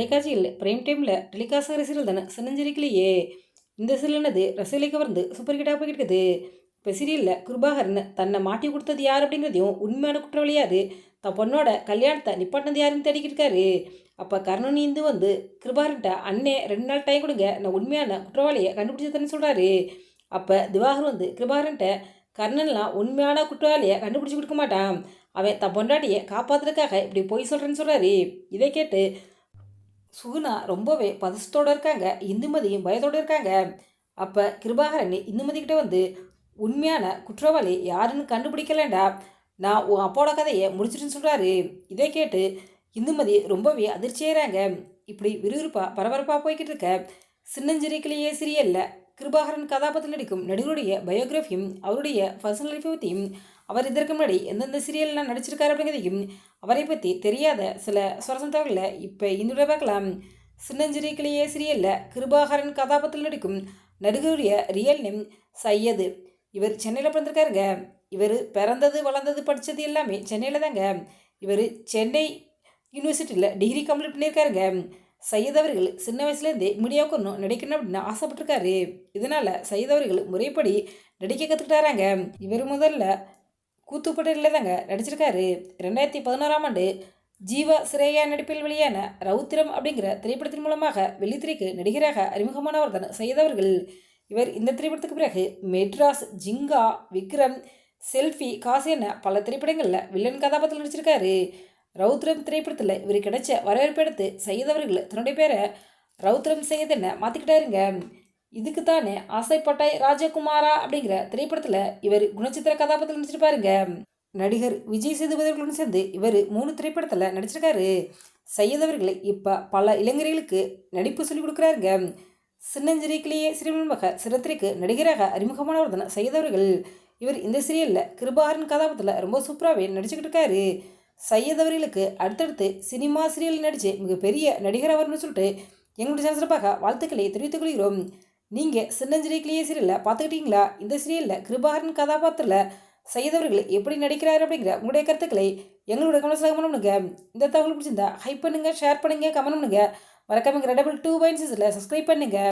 தொலைக்காட்சியில் பிரைம் டைமில் டெலிகாஸ்ட் ஆகிற சீரியல் தானே? சின்னஞ்சிரிக்கலையே. இந்த சீரியல்னது ரசிகலை கவர்ந்து சூப்பர் ஹிட்டாக போய்கிட்டு இப்போ சீரியலில் குருபாகரன் தன்னை மாட்டி கொடுத்தது யார் அப்படிங்கிறதையும் உண்மையான குற்றவாளி த தன் பொண்ணோட கல்யாணத்தை நிப்பாட்டினது யாருன்னு தேடிக்கிட்டு இருக்காரு. அப்போ கர்ணன் இந்து வந்து கிருபாகரன்ட்ட அண்ணே ரெண்டு நாள் டைம் கொடுங்க. நான் உண்மையான குற்றவாளியை கண்டுபிடிச்சதுன்னு சொல்கிறாரு அப்போ திவாகர் வந்து கிருபாகரன்ட்ட கர்ணன்லாம் உண்மையான குற்றவாளியை கண்டுபிடிச்சி கொடுக்க மாட்டான். அவன் தன் பொண்டாட்டியை காப்பாத்துறதுக்காக இப்படி பொய் சொல்கிறேன்னு சொல்கிறாரு இதை கேட்டு சுகுணா ரொம்பவே பதசத்தோடு இருக்காங்க. இந்துமதியும் பயத்தோடு இருக்காங்க. அப்போ கிருபாகரன் இந்துமதிக்கிட்ட வந்து உண்மையான குற்றவாளி யாருன்னு கண்டுபிடிக்கலண்டா நான் உன் அப்போட கதையை முடிச்சிட்டுன்னு சொல்கிறாரு இதை கேட்டு இந்துமதி ரொம்பவே அதிர்ச்சியாகிறாங்க இப்படி விறுவிறுப்பாக பரபரப்பாக போய்கிட்டு இருக்க சின்னஞ்சிரிக்கலையே சிறியல்ல கிருபாகரன் கதாபாத்திரம் நடிக்கும் நடிகருடைய பயோகிராஃபியும் அவருடைய பர்சனல் லைஃப்பை பற்றியும் அவர் இதற்கு முன்னாடி எந்தெந்த சீரியல்லாம் நடிச்சிருக்காரு அப்படிங்கிறதையும் அவரை பற்றி தெரியாத சில சுவாரஸ்யம் தகவல்களை இப்போ இந்த பார்க்கலாம். சின்னஞ்சிரிக்கலையே சீரியலில் கிருபாகரன் கதாபாத்திரம் நடிக்கும் நடிகருடைய ரியல் நேம் சையது. இவர் சென்னையில் பிறந்திருக்காருங்க. இவர் பிறந்தது வளர்ந்தது படித்தது எல்லாமே சென்னையில் தாங்க. இவர் சென்னை யூனிவர்சிட்டியில் டிகிரி கம்ப்ளீட் பண்ணியிருக்காருங்க. சையத் அவர்கள் சின்ன வயசுலேருந்தே மீடியாவுக்கு ஒன்றும் நடிக்கணும் அப்படின்னு ஆசைப்பட்டிருக்காரு. இதனால் சையத் அவர்கள் முறைப்படி நடிக்க கற்றுக்கிட்டாராங்க இவர் முதல்ல கூத்துப்பட்டியில் தாங்க நடிச்சிருக்காரு. ரெண்டாயிரத்தி பதினோராம் ஆண்டு ஜீவா சிரேயா நடிப்பில் வெளியான ரவுத்திரம் அப்படிங்கிற திரைப்படத்தின் மூலமாக வெள்ளித்திரைக்கு நடிகராக அறிமுகமானவர் தான் செய்தவர்கள் இவர் இந்த திரைப்படத்துக்கு பிறகு மெட்ராஸ் ஜிங்கா விக்ரம் செல்ஃபி காசு என பல திரைப்படங்களில் வில்லன் கதாபாத்திரம் நடிச்சிருக்காரு. ரவுத்ரம் திரைப்படத்தில் இவர் கிடைச்ச வரவேற்பு எடுத்து செய்தவர்கள் தன்னுடைய பேரை ரவுத்ரம் சையத் என்ன மாற்றிக்கிட்டாருங்க இதுக்கு தானே ஆசைப்பட்டாய் ராஜகுமாரா அப்படிங்கிற திரைப்படத்தில் இவர் குணச்சித்திர கதாபாத்திரம் நடிச்சிருப்பாருங்க. நடிகர் விஜய் சேதுபதிகளுடன் சேர்ந்து இவர் மூணு திரைப்படத்தில் நடிச்சிருக்காரு. சையத் அவர்கள் இப்போ பல இளைஞர்களுக்கு நடிப்பு சொல்லிக் கொடுக்குறாருங்க. சின்னஞ்சிரிக்கிலேயே சிறுமன்மக சிறத்திரைக்கு நடிகராக அறிமுகமானவர் தானே சையத் அவர்கள். இவர் இந்த சீரியலில் கிருபாகரன் கதாபாத்திரத்தில் ரொம்ப சூப்பராகவே நடிச்சுக்கிட்டு இருக்காரு. சையத் அவர்களுக்கு அடுத்தடுத்து சினிமா சீரியல் நடித்து மிகப்பெரிய நடிகர் அவர்னு சொல்லிட்டு எங்களுடைய சிறப்பாக வாழ்த்துக்களை தெரிவித்துக் கொள்கிறோம். நீங்கள் சின்னஞ்சிரி கிளிய சீரியலில் பார்த்துக்கிட்டீங்களா? இந்த சீரியலில் கிருபாகரன் கதாபாத்திரத்தில் செய்தவர்கள் எப்படி நடிக்கிறார் அப்படிங்கிற உங்களுடைய கருத்துக்களை எங்களுடைய கமெண்ட்ஸில் கமெண்ட் பண்ணுங்க. இந்த தகவல் பிடிச்சிருந்தா ஹைப் பண்ணுங்கள் ஷேர் பண்ணுங்கள் கமெண்ட் பண்ணுங்கள் மறக்காம டபுள் டூ பாயிண்ட் சிக்ஸில் சப்ஸ்கிரைப் பண்ணுங்கள்